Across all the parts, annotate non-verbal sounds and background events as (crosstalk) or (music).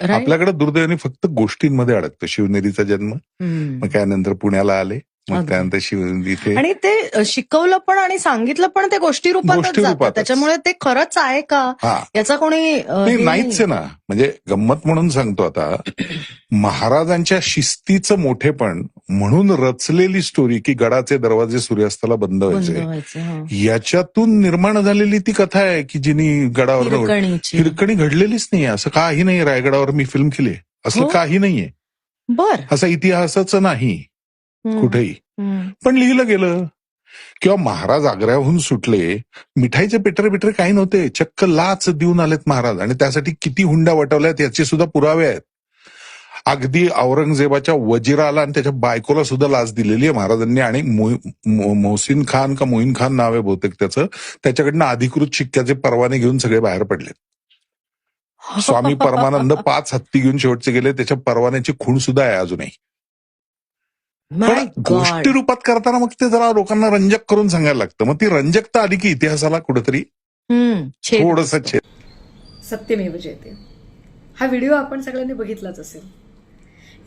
आपल्याकडे दुर्दैवाने फक्त गोष्टींमध्ये अडकतं. शिवनेरीचा जन्म. मग त्यानंतर पुण्याला आले मग. त्यानंतर शिव इथे आणि ते शिकवलं पण आणि सांगितलं पण ते गोष्टी रूपातच. त्याच्यामुळे ते खरंच आहे का? याचा कोणी नाहीच ना. म्हणजे गंमत म्हणून सांगतो आता. (clears throat) महाराजांच्या शिस्तीचं मोठेपण म्हणून रचलेली स्टोरी की गडाचे दरवाजे सूर्यास्ताला बंद व्हायचे. हा. याच्यातून निर्माण झालेली ती कथा आहे की जिनी गडावर हिरकणी घडलेलीच नाही असं काही नाही रायगडावर मी फिल्म केली असं हो? काही नाहीये. बर. असं इतिहासच नाही. कुठेही. पण लिहिलं गेलं. किंवा महाराज आग्र्याहून सुटले. मिठाईचे पेटरे बिटरे काही नव्हते. चक्क लाच देऊन आलेत महाराज. आणि त्यासाठी किती हुंड्या वटवल्यात याचे सुद्धा पुरावे आहेत. अगदी औरंगजेबाच्या वजिराला आणि त्याच्या बायकोला सुद्धा लाच दिलेली आहे महाराजांनी आणि मोहसिन खान का मोईन खान नाव आहे बहुतेक त्याचं. त्याच्याकडनं अधिकृत शिक्क्याचे परवाने घेऊन सगळे बाहेर पडले. स्वामी परमानंद पाच हत्ती घेऊन शेवटचे गेले. त्याच्या परवान्याची खूण सुद्धा आहे अजूनही. पण. गोष्टी रूपात करताना मग ते जरा लोकांना रंजक करून सांगायला लागतं. मग ती रंजकता आली की इतिहासाला कुठेतरी थोडस सत्यमेव जयते. हा व्हिडिओ आपण सगळ्यांनी बघितलाच असेल.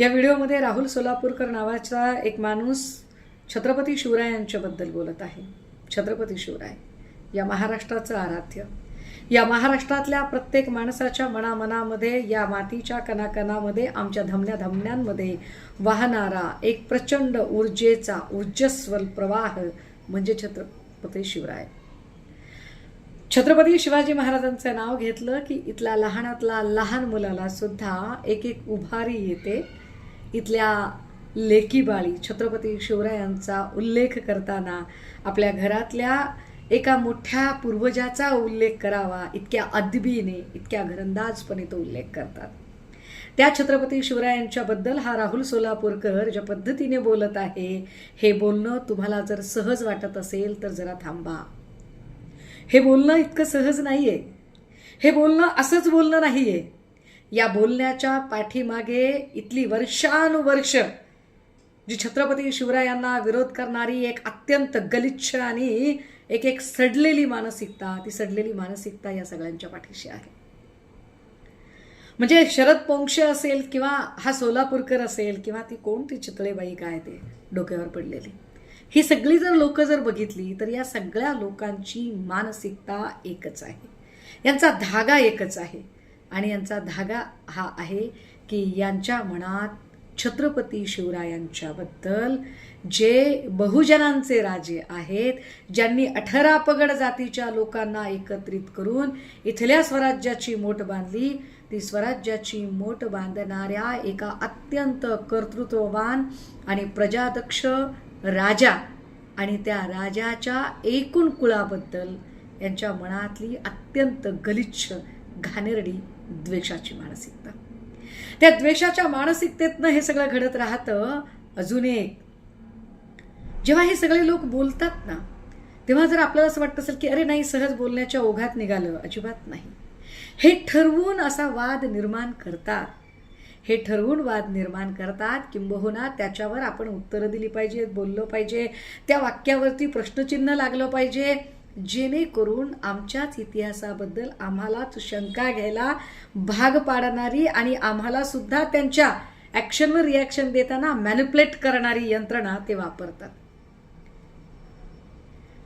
या व्हिडिओमध्ये राहुल सोलापूरकर नावाचा एक माणूस छत्रपती शिवरायांच्याबद्दल बोलत आहे. छत्रपती शिवराय या महाराष्ट्राचं आराध्य. या महाराष्ट्रातल्या प्रत्येक माणसाच्या मनामनामध्ये या मातीच्या कणाकणामध्ये आमच्या धमन्या धमन्यांमध्ये वाहणारा एक प्रचंड ऊर्जेचा ऊर्जस्वल प्रवाह म्हणजे छत्रपती शिवराय. छत्रपती शिवाजी महाराजांचं नाव घेतलं की इथल्या लहानातला लहान मुलाला सुद्धा एक एक उभारी येते. इथल्या लेकीबाळी छत्रपती शिवरायांचा उल्लेख करताना आपल्या घरातल्या एका मोठ्या पूर्वजाचा उल्लेख करावा इतक्या अदबीने इतक्या घरंदाजपणे तो उल्लेख करतात. त्या छत्रपती शिवरायांच्याबद्दल हा राहुल सोलापूरकर ज्या पद्धतीने बोलत आहे हे बोलणं तुम्हाला जर सहज वाटत असेल तर जरा थांबा. हे बोलणं इतकं सहज नाही आहे हे बोलणं असंच बोलणं नाही आहे या बोलण्याच्या पाठीमागे इथली वर्षानुवर्ष जी छत्रपती शिवरायांना विरोध करणारी एक अत्यंत गलिच्छ आणि एक एक सडलेली मानसिकता ती सडलेली मानसिकता या सगळ्यांच्या पाठीशी आहे. म्हणजे शरद पोंक्षे असेल किंवा हा सोलापूरकर असेल किंवा ती कोणती चितळेबाई काय ते डोक्यावर पडलेली. ही सगळी जर लोक जर बघितली तर या सगळ्या लोकांची मानसिकता एकच आहे. यांचा धागा एकच आहे. आणि यांचा धागा हा आहे की यांच्या मनात छत्रपती शिवरायांच्याबद्दल जे बहुजनांचे राजे आहेत ज्यांनी अठरा पगड जातीच्या लोकांना एकत्रित करून इथल्या स्वराज्याची मोठ बांधली ती स्वराज्याची मोठ बांधणाऱ्या एका अत्यंत कर्तृत्ववान आणि प्रजादक्ष राजा आणि त्या राजाच्या एकूण कुळाबद्दल यांच्या मनातली अत्यंत गलिच्छ घाणेरडी द्वेषाची मानसिकता. त्या द्वेषाच्या मानसिकतेतनं हे सगळं घडत राहतं. अजून एक जेव्हा हे सगळे लोक बोलतात ना तेव्हा जर आपल्याला असं वाटत असेल की अरे नाही सहज बोलण्याच्या ओघात निघालं अजिबात नाही. हे ठरवून असा वाद निर्माण करतात. हे ठरवून वाद निर्माण करतात. किंबहुना त्याच्यावर आपण उत्तरं दिली पाहिजेत बोललं पाहिजे. त्या वाक्यावरती प्रश्नचिन्ह लागलं पाहिजे. जेणेकरून आमच्याच इतिहासाबद्दल आम्हालाच शंका घ्यायला भाग पाडणारी आणि आम्हाला सुद्धा त्यांच्या ॲक्शनवर रिॲक्शन देताना मॅन्युप्लेट करणारी यंत्रणा ते वापरतात.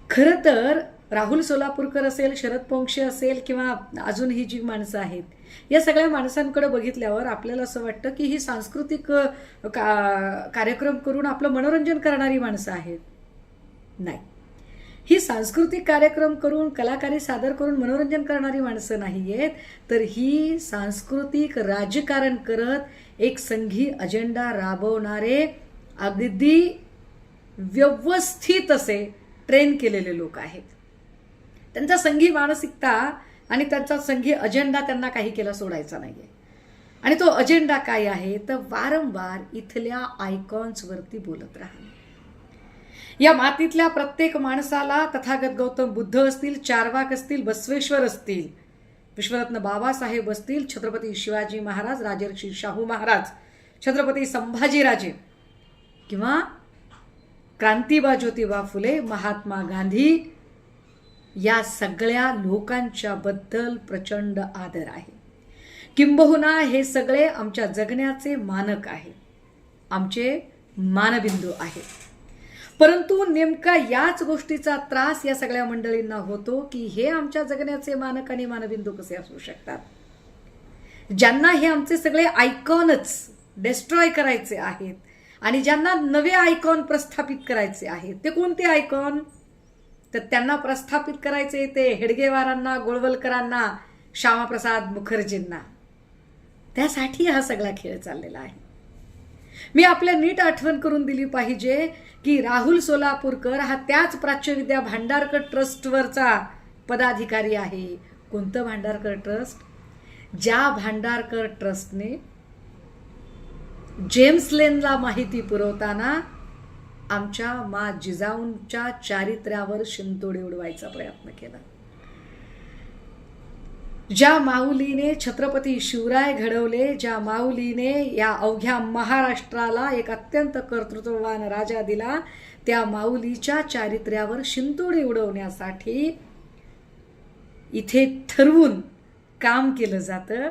खरं तर राहुल सोलापूरकर असेल शरद पोंक्षे असेल किंवा अजून ही जी माणसं आहेत या सगळ्या माणसांकडे बघितल्यावर आपल्याला असं वाटतं की ही सांस्कृतिक का कार्यक्रम करून आपलं मनोरंजन करणारी माणसं आहेत. नाही. ही सांस्कृतिक कार्यक्रम करून कलाकारी सादर करून मनोरंजन करणारी माणसं नाही आहेत तर ही सांस्कृतिक राजकारण करत एक संघी अजेंडा राबवणारे अगदी व्यवस्थित असे ट्रेन केलेले लोक आहेत. त्यांचा संघी मानसिकता आणि त्यांचा संघी अजेंडा त्यांना काही केला सोडायचा नाही आहे आणि तो अजेंडा काय आहे? तर वारंवार इथल्या आयकॉन्सवरती बोलत राहणे या मातीतल्या प्रत्येक माणसाला तथागत गौतम बुद्ध असतील चारवाक असतील बसवेश्वर असतील. विश्वरत्न बाबासाहेब असतील छत्रपती शिवाजी महाराज राजर्षी शाहू महाराज छत्रपती संभाजीराजे किंवा क्रांतीबा ज्योतिबा फुले महात्मा गांधी या सगळ्या लोकांच्या बद्दल प्रचंड आदर आहे. किंबहुना हे सगळे आमच्या जगण्याचे मानक आहे. आमचे मानबिंदू आहेत परंतु नेमका याच गोष्टीचा त्रास या सगळ्या मंडळींना होतो की हे आमच्या जगण्याचे मानक आणि मानबिंदू कसे असू शकतात? ज्यांना हे आमचे सगळे आयकॉनच डेस्ट्रॉय करायचे आहेत आणि ज्यांना नवे आयकॉन प्रस्थापित करायचे आहेत ते कोणते आयकॉन? तर त्यांना प्रस्थापित करायचे ते हेडगेवारांना गोळवलकरांना श्यामाप्रसाद मुखर्जींना. त्यासाठी हा सगळा खेळ चाललेला आहे. मी आपल्या नीट आठवण करून दिली पाहिजे की राहुल सोलापूरकर हा त्याच प्राच्यविद्या भांडारकर ट्रस्टवरचा पदाधिकारी आहे. कोणतं भांडारकर ट्रस्ट? ज्या भांडारकर ट्रस्टने जेम्स लेनला माहिती पुरवताना आमच्या मा जिजाऊंच्या चारित्र्यावर शिंतोडे उडवायचा प्रयत्न केला. ज्या माऊलीने छत्रपती शिवराय घडवले ज्या माऊलीने या अवघ्या महाराष्ट्राला एक अत्यंत कर्तृत्ववान राजा दिला त्या माऊलीच्या चारित्र्यावर शिंतोडे उडवण्यासाठी इथे ठरवून काम केलं जातं.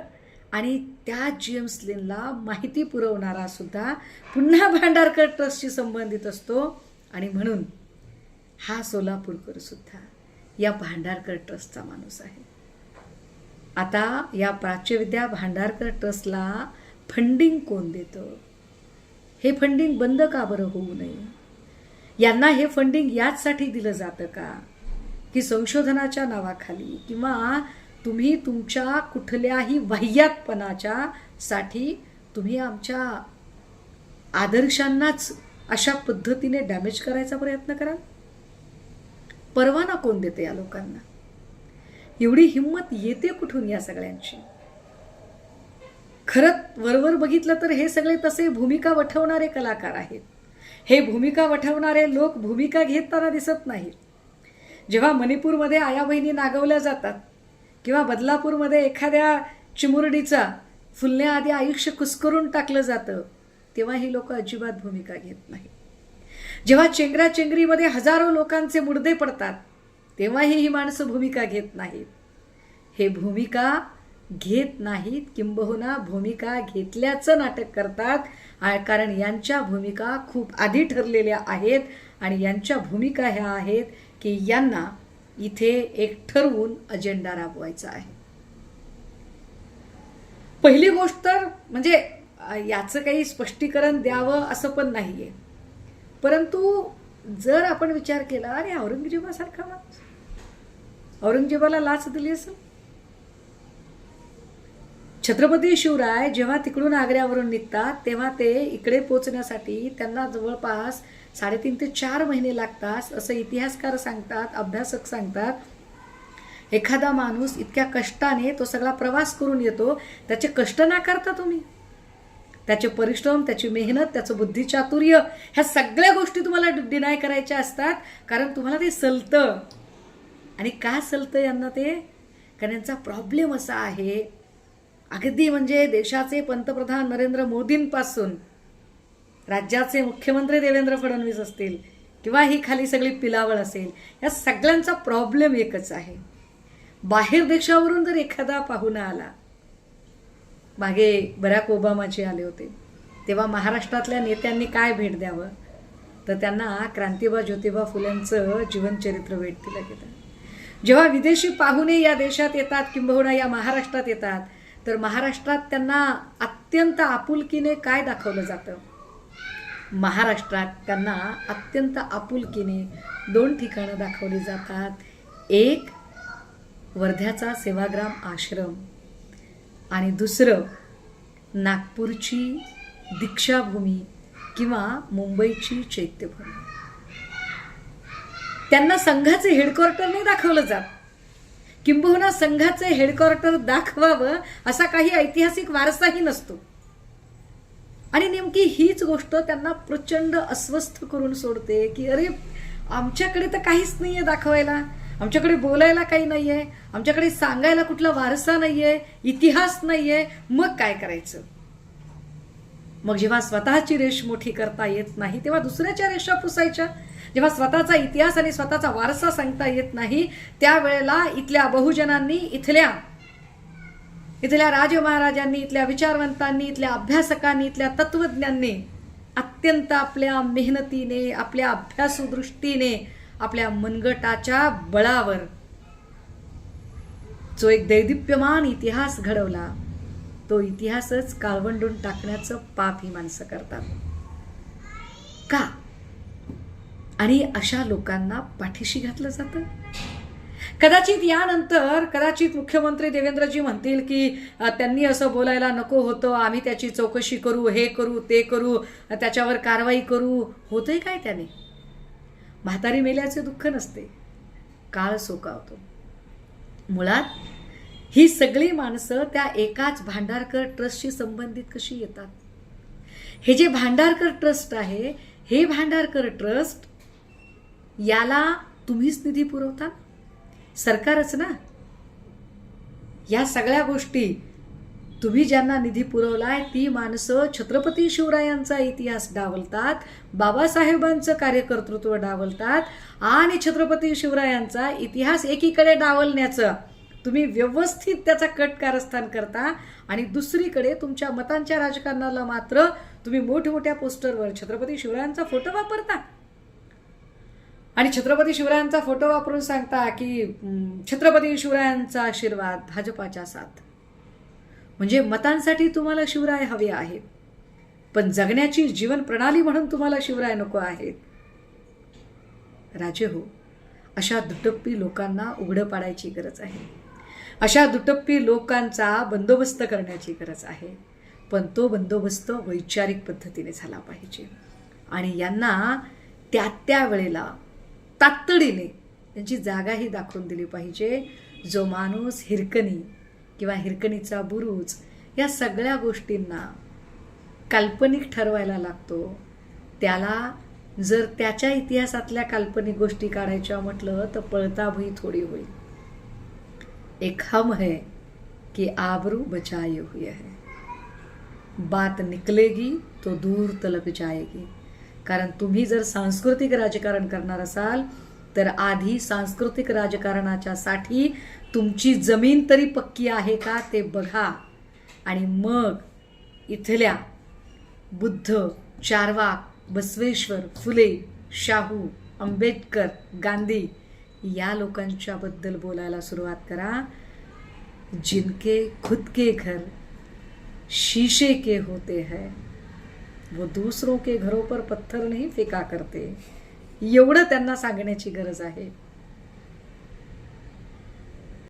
आणि त्या जेम्स लिनला माहिती पुरवणारा सुद्धा पुन्हा भांडारकर ट्रस्टशी संबंधित असतो. आणि म्हणून हा सोलापूरकर सुद्धा या भांडारकर ट्रस्टचा माणूस आहे. आता या प्राच्यविद्या भांडारकर ट्रस्टला फंडिंग कोण देतं? हे फंडिंग बंद का बरं होऊ नये? यांना हे फंडिंग याचसाठी दिलं जातं का? की संशोधनाच्या नावाखाली किंवा तुम्ही तुमच्या कुठल्याही वाह्यातपणाच्या साठी तुम्ही आमच्या आदर्शांनाच अशा पद्धतीने डॅमेज करायचा प्रयत्न कराल? परवाना कोण देते या लोकांना? एवढी हिंमत येते कुठून या सगळ्यांची? खरंच वरवर बघितलं तर हे सगळे तसे भूमिका वठवणारे कलाकार आहेत. हे भूमिका वठवणारे लोक भूमिका घेताना दिसत नाहीत. जेव्हा मणिपूरमध्ये आया बहिणी नागवल्या जातात किंवा बदलापूरमध्ये एखाद्या चिमुरडीचा फुलण्याआधी आयुष्य कुस्करून टाकलं जातं तेव्हा ही लोक अजिबात भूमिका घेत नाहीत. जेव्हा चेंगरा चेंगरीमध्ये हजारो लोकांचे मुडदे पडतात तेव्हाही ही माणसं भूमिका घेत नाहीत. हे भूमिका घेत नाहीत किंबहुना भूमिका घेतल्याचं नाटक करतात. कारण यांच्या भूमिका खूप आधी ठरलेल्या आहेत आणि यांच्या भूमिका ह्या आहेत की यांना इथे एक ठरवून अजेंडा राबवायचा आहे. पहिली गोष्ट तर म्हणजे याचं काही स्पष्टीकरण द्यावं असं पण नाही आहे परंतु जर आपण विचार केला अरे औरंगजेबासारखा माणूस औरंगजेबाला लाच दिली असेल? छत्रपती शिवराय जेव्हा तिकडून आग्र्यावरून निघतात तेव्हा ते इकडे पोचण्यासाठी त्यांना जवळपास साडेतीन ते चार महिने लागतात असं इतिहासकार सांगतात अभ्यासक सांगतात. एखादा माणूस इतक्या कष्टाने तो सगळा प्रवास करून येतो त्याचे कष्ट नाकारता तुम्ही? त्याचे परिश्रम त्याची मेहनत त्याचं बुद्धिचातुर्य ह्या सगळ्या गोष्टी तुम्हाला डिनाय करायच्या असतात कारण तुम्हाला ते सलतं. आणि का सलतं यांना ते? कारण यांचा प्रॉब्लेम असा आहे. अगदी म्हणजे देशाचे पंतप्रधान नरेंद्र मोदींपासून राज्याचे मुख्यमंत्री देवेंद्र फडणवीस असतील किंवा ही खाली सगळी पिलावळ असेल या सगळ्यांचा प्रॉब्लेम एकच आहे. बाहेर देशावरून जर एखादा पाहुणा आला मागे बराक ओबामाचे आले होते तेव्हा महाराष्ट्रातल्या नेत्यांनी काय भेट द्यावं? तर त्यांना क्रांतिबा ज्योतिबा फुल्यांचं जीवनचरित्र भेट दिलं गेलं जेव्हा विदेशी पाहुणे या देशात येतात किंबहुना या महाराष्ट्रात येतात तर महाराष्ट्रात त्यांना अत्यंत आपुलकीने काय दाखवलं जातं? महाराष्ट्रात त्यांना अत्यंत आपुलकीने दोन ठिकाणं दाखवली जातात. एक वर्ध्याचा सेवाग्राम आश्रम. आणि दुसरं नागपूरची दीक्षाभूमी किंवा मुंबईची चैत्यभूमी. त्यांना संघाचे हेडक्वार्टर नाही दाखवलं जात. किंबहुना संघाचे हेडक्वार्टर दाखवावं असा काही ऐतिहासिक वारसाही नसतो. आणि नेमकी हीच गोष्ट त्यांना प्रचंड अस्वस्थ करून सोडते की अरे आमच्याकडे तर काहीच नाहीये दाखवायला. आमच्याकडे बोलायला काही नाहीये. आमच्याकडे सांगायला कुठला वारसा नाहीये. इतिहास नाहीये. मग काय करायचं? मग जेव्हा स्वतःची रेष मोठी करता येत नाही तेव्हा दुसऱ्याच्या रेषा पुसायच्या. जेव्हा स्वतःचा इतिहास आणि स्वतःचा वारसा सांगता येत नाही त्यावेळेला इथल्या बहुजनांनी इथल्या इथल्या राजे महाराजांनी इथल्या विचारवंतांनी इथल्या अभ्यासकांनी इथल्या तत्वज्ञांनी अत्यंत आपल्या मेहनतीने आपल्या अभ्यासदृष्टीने आपल्या मनगटाच्या बळावर जो एक दैदिप्यमान इतिहास घडवला. तो इतिहासच काळवंडून टाकण्याचं पाप ही माणसं करतात. का? आणि अशा लोकांना पाठीशी घातलं जातं? कदाचित यानंतर कदाचित मुख्यमंत्री देवेंद्रजी म्हणतील की त्यांनी असं बोलायला नको होतं आम्ही त्याची चौकशी करू हे करू ते करू त्याच्यावर कारवाई करू. होतंय काय त्याने? म्हातारी मेल्याचे दुःख नसते. काळ सोकावतो. मुळात ही सगळी माणसं त्या एकाच भांडारकर ट्रस्टशी संबंधित कशी येतात? हे जे भांडारकर ट्रस्ट आहे हे भांडारकर ट्रस्ट याला तुम्हीच निधी पुरवता? सरकारच ना? या सगळ्या गोष्टी तुम्ही ज्यांना निधी पुरवलाय ती माणसं छत्रपती शिवरायांचा इतिहास डावलतात बाबासाहेबांचं कार्यकर्तृत्व डावलतात आणि छत्रपती शिवरायांचा इतिहास एकीकडे डावलण्याचं तुम्ही व्यवस्थित त्याचा कट कारस्थान करता आणि दुसरीकडे तुमच्या मतांच्या राजकारणाला मात्र तुम्ही मोठमोठ्या पोस्टरवर छत्रपती शिवरायांचा फोटो वापरता. आणि छत्रपती शिवरायांचा फोटो वापरून सांगता की छत्रपती शिवरायांचा आशीर्वाद भाजपाच्या साथ. म्हणजे मतांसाठी तुम्हाला शिवराय हवे आहेत पण जगण्याची जीवन प्रणाली म्हणून तुम्हाला शिवराय नको आहेत राजे हो अशा दुटप्पी लोकांना उघडं पाडायची गरज आहे. अशा दुटप्पी लोकांचा बंदोबस्त करण्याची गरज आहे. पण तो बंदोबस्त वैचारिक पद्धतीने झाला पाहिजे. आणि यांना त्या त्या वेळेला तातडीने त्यांची जागाही दाखवून दिली पाहिजे. जो माणूस हिरकणी किंवा हिरकणीचा बुरुज या सगळ्या गोष्टींना काल्पनिक ठरवायला लागतो. त्याला जर त्याच्या इतिहासातल्या काल्पनिक गोष्टी काढायच्या म्हटलं तर पळताभई थोडी होईल. एक हम है कि आबरू बचाए हुए है। बात निकलेगी तो दूर तलप जाएगी। कारण तुम्ही जर सांस्कृतिक राजकारण करणार असाल तर आधी सांस्कृतिक राजकारणाच्या साठी तुमची जमीन तरी पक्की आहे का ते बघा. आणि मग इथल्या बुद्ध चारवाक बसवेश्वर फुले शाहू आंबेडकर गांधी या लोकांच्याबद्दल बोलायला सुरुवात करा. जिनके खुद के घर शीशे के होते हैं. वो दूसरों के घरों पर पत्थर नहीं फेका करते. एवढं त्यांना सांगण्याची गरज आहे.